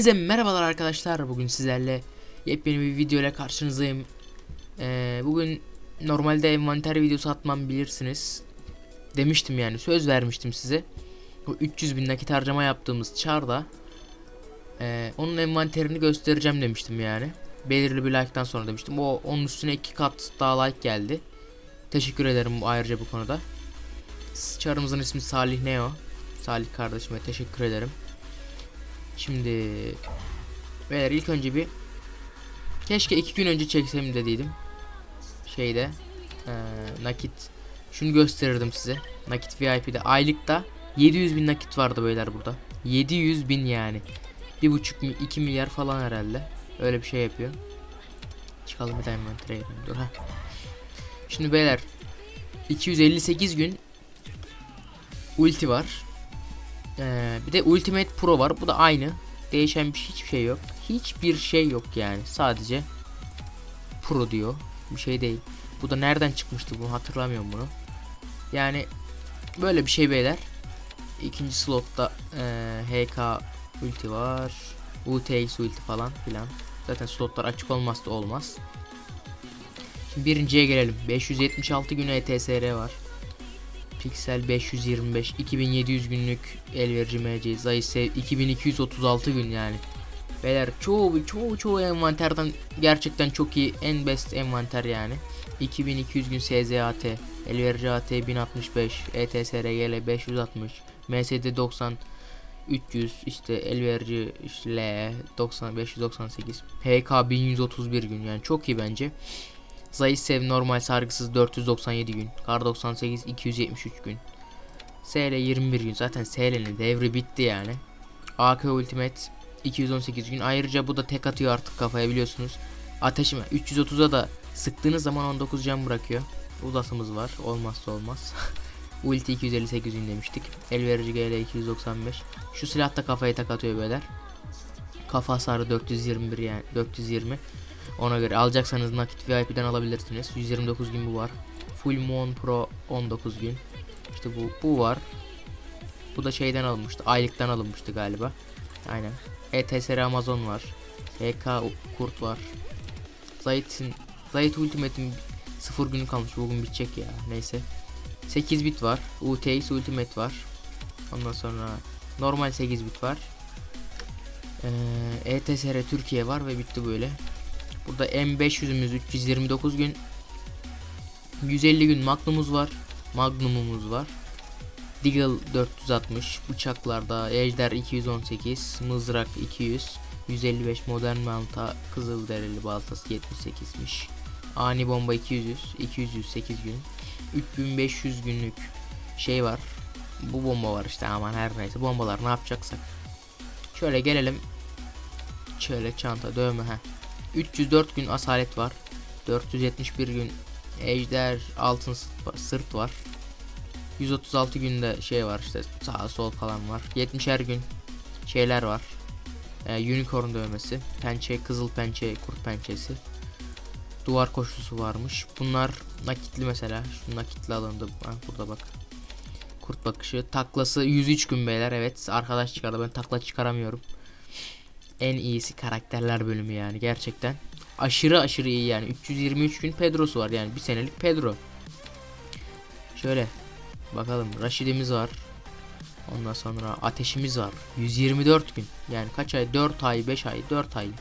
Hepinize merhabalar arkadaşlar. Bugün sizlerle yepyeni bir video ile karşınızdayım. Ee, bugün normalde envanter videosu atmam bilirsiniz. Demiştim yani söz vermiştim size. O 300 bin nakit harcama yaptığımız çarda ee, onun envanterini göstereceğim demiştim yani. Belirli bir like'tan sonra demiştim. O onun üstüne iki kat daha like geldi. Teşekkür ederim ayrıca bu konuda. Çarımızın ismi Salih Neo. Salih kardeşime teşekkür ederim. Şimdi Beyler ilk önce bir Keşke iki gün önce çeksem dediydim Şeyde eee, Nakit. Şunu gösterirdim size Nakit VIP'de aylıkta 700 bin nakit vardı beyler burada. 700 bin yani. Bir buçuk mi 2 milyar falan herhalde. Öyle bir şey yapıyor. Çıkalım bir tane girelim dur ha. Şimdi beyler 258 gün Ulti var ee, bir de Ultimate Pro var. Bu da aynı. Değişen bir hiçbir şey yok. Hiçbir şey yok yani. Sadece Pro diyor. Bir şey değil. Bu da nereden çıkmıştı bunu hatırlamıyorum bunu. Yani böyle bir şey beyler. İkinci slotta ee, HK ulti var. UTX ulti falan filan. Zaten slotlar açık olmazsa olmaz. Şimdi birinciye gelelim. 576 gün ETSR var. Pixel 525 2700 günlük elverici MC Zayse 2236 gün yani. Beyler çoğu çoğu çoğu envanterden gerçekten çok iyi en best envanter yani. 2200 gün SZAT, elverici AT 1065, ETSRGL 560, MSD 90 300 işte elverici işte L 90 598 HK 1131 gün yani çok iyi bence. Zayisev normal sargısız 497 gün. Kar 98 273 gün. SL 21 gün. Zaten SL'nin devri bitti yani. AK Ultimate 218 gün. Ayrıca bu da tek atıyor artık kafaya biliyorsunuz. Ateşime 330'a da sıktığınız zaman 19 can bırakıyor. Udasımız var. Olmazsa olmaz. Ulti 258 gün demiştik. Elverici GL 295. Şu silah da kafaya tak atıyor beyler. Kafa hasarı 421 yani 420. Ona göre alacaksanız nakit VIP'den alabilirsiniz. 129 gün bu var. Full Moon Pro 19 gün. İşte bu bu var. Bu da şeyden alınmıştı. Aylıktan alınmıştı galiba. Aynen. ETSR Amazon var. HK Kurt var. Zayt'in Zayt Ultimate'in 0 günü kalmış. Bugün bitecek ya. Neyse. 8 bit var. UTX Ultimate var. Ondan sonra normal 8 bit var. Ee, ETSR Türkiye var ve bitti böyle. Burada M500'ümüz 329 gün 150 gün Magnum'umuz var. Magnum'umuz var. Deagle 460, bıçaklarda Ejder 218, mızrak 200, 155 modern balta, kızılderili baltası 78'miş. Ani bomba 200, 208 gün, 3500 günlük şey var. Bu bomba var işte aman her neyse bombalar ne yapacaksak. Şöyle gelelim. Şöyle çanta dövme ha. 304 gün asalet var. 471 gün ejder altın sırt var. 136 günde şey var işte sağ sol falan var. 70'er gün şeyler var. Ee, unicorn dövmesi, pençe, kızıl pençe, kurt pençesi. Duvar koşusu varmış. Bunlar nakitli mesela. Şu nakitli alındı. Ha, burada bak. Kurt bakışı. Taklası 103 gün beyler. Evet arkadaş çıkardı. Ben takla çıkaramıyorum en iyisi karakterler bölümü yani gerçekten. Aşırı aşırı iyi yani. 323 gün Pedro'su var yani bir senelik Pedro. Şöyle bakalım Raşid'imiz var. Ondan sonra ateşimiz var. 124 gün. Yani kaç ay? 4 ay, 5 ay, 4 aylık.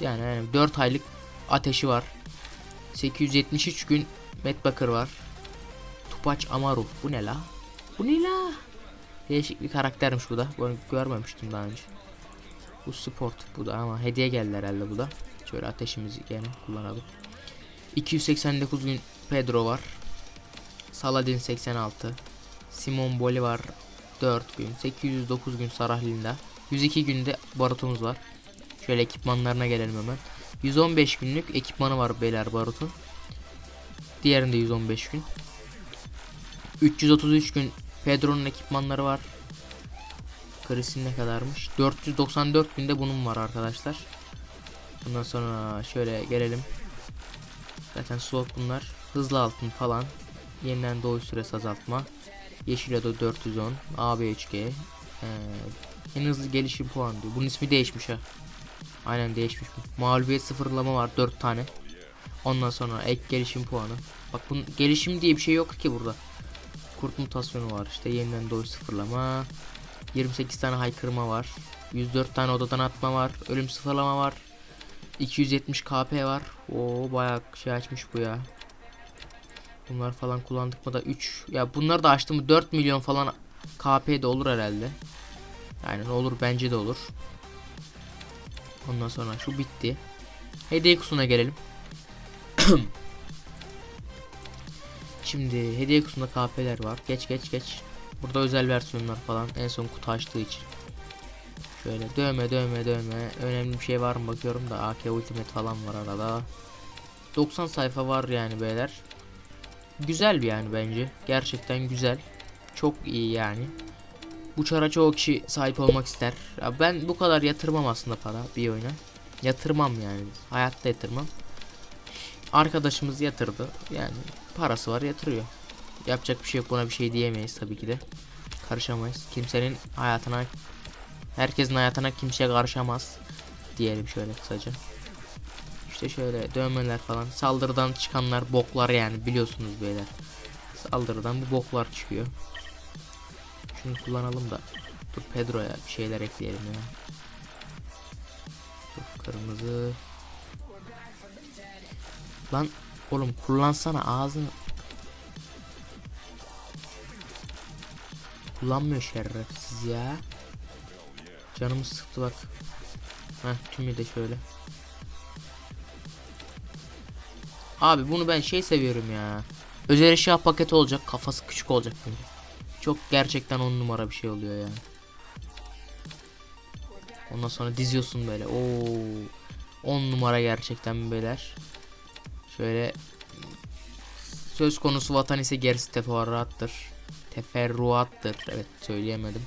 Yani, yani 4 aylık ateşi var. 873 gün Matt Bakır var. Tupaç Amaru. Bu ne la? Bu ne la? Değişik bir karaktermiş bu da. Bunu görmemiştim daha önce. Bu sport bu da ama hediye geldi herhalde bu da. Şöyle ateşimizi gene kullanalım. 289 gün Pedro var. Saladin 86. Simon Bolivar 4 gün. 809 gün Sarah Linda. 102 günde barutumuz var. Şöyle ekipmanlarına gelelim hemen. 115 günlük ekipmanı var beyler barutun. Diğerinde 115 gün. 333 gün Pedro'nun ekipmanları var. Chris'in ne kadarmış? 494 günde bunun var arkadaşlar. Bundan sonra şöyle gelelim. Zaten slot bunlar. Hızlı altın falan. Yeniden doğuş süresi azaltma. Yeşil Ado 410. AB3G. Ee, en hızlı gelişim puanı diyor. Bunun ismi değişmiş ha. Aynen değişmiş. Mağlubiyet sıfırlama var 4 tane. Ondan sonra ek gelişim puanı. Bak bunun gelişim diye bir şey yok ki burada. Kurt mutasyonu var. İşte yeniden doğuş sıfırlama. 28 tane haykırma var. 104 tane odadan atma var. Ölüm sıfırlama var. 270 KP var. Oo bayağı şey açmış bu ya. Bunlar falan kullandık mı da 3. Ya bunları da açtım mı 4 milyon falan KP de olur herhalde. Yani olur bence de olur. Ondan sonra şu bitti. Hediye kutusuna gelelim. Şimdi hediye kutusunda KP'ler var. Geç geç geç. Burada özel versiyonlar falan en son kutu açtığı için. Şöyle dövme dövme dövme. Önemli bir şey var mı bakıyorum da AK Ultimate falan var arada. 90 sayfa var yani beyler. Güzel bir yani bence. Gerçekten güzel. Çok iyi yani. Bu çara çoğu kişi sahip olmak ister. Ya ben bu kadar yatırmam aslında para bir oyuna. Yatırmam yani. Hayatta yatırmam. Arkadaşımız yatırdı. Yani parası var yatırıyor. Yapacak bir şey yok buna bir şey diyemeyiz tabii ki de. Karışamayız. Kimsenin hayatına herkesin hayatına kimse karışamaz. Diyelim şöyle kısaca. İşte şöyle dövmeler falan. Saldırıdan çıkanlar boklar yani biliyorsunuz beyler. Saldırıdan bu boklar çıkıyor. Şunu kullanalım da. Dur Pedro'ya bir şeyler ekleyelim ya. Dur kırmızı. Lan oğlum kullansana ağzını. Kullanmıyor şerefsiz ya. Canımı sıktı bak. Heh tümü de şöyle. Abi bunu ben şey seviyorum ya. Özel eşya paketi olacak. Kafası küçük olacak böyle. Çok gerçekten on numara bir şey oluyor yani. Ondan sonra diziyorsun böyle. Oo. 10 numara gerçekten beyler. Şöyle söz konusu vatan ise gerisi teferruattır. Teferruattır. Evet söyleyemedim.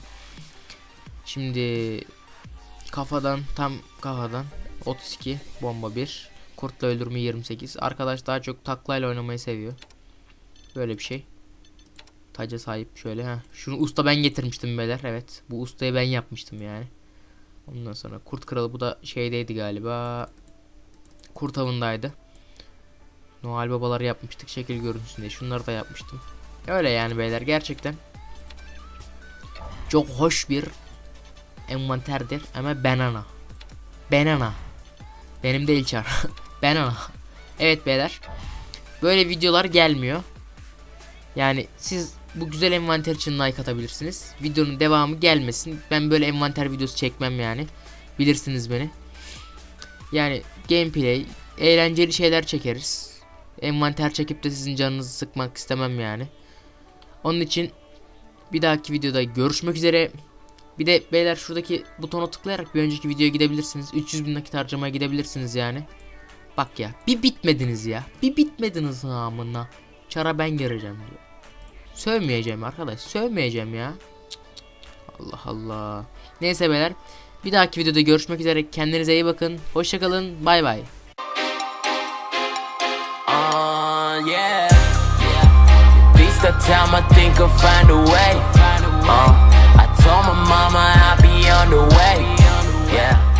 Şimdi kafadan tam kafadan 32 bomba 1 kurtla öldürme 28 arkadaş daha çok taklayla oynamayı seviyor. Böyle bir şey. Taca sahip şöyle ha. Şunu usta ben getirmiştim beyler evet. Bu ustayı ben yapmıştım yani. Ondan sonra kurt kralı bu da şeydeydi galiba. Kurt avındaydı. Noel babaları yapmıştık şekil görünsün diye şunları da yapmıştım öyle yani beyler gerçekten çok hoş bir envanterdir ama banana. Banana. Benim değil çar. banana. Evet beyler. Böyle videolar gelmiyor. Yani siz bu güzel envanter için like atabilirsiniz. Videonun devamı gelmesin. Ben böyle envanter videosu çekmem yani. Bilirsiniz beni. Yani gameplay, eğlenceli şeyler çekeriz. Envanter çekip de sizin canınızı sıkmak istemem yani. Onun için bir dahaki videoda görüşmek üzere. Bir de beyler şuradaki butona tıklayarak bir önceki videoya gidebilirsiniz. 300 bin nakit harcamaya gidebilirsiniz yani. Bak ya bir bitmediniz ya. Bir bitmediniz amına. Çara ben gireceğim diyor. Sövmeyeceğim arkadaş. Sövmeyeceğim ya. Allah Allah. Neyse beyler. Bir dahaki videoda görüşmek üzere. Kendinize iyi bakın. Hoşçakalın. Bay bay. Uh, yeah. Of time, I think I'll find a way. Uh, I told my mama I'll be on the way. Yeah.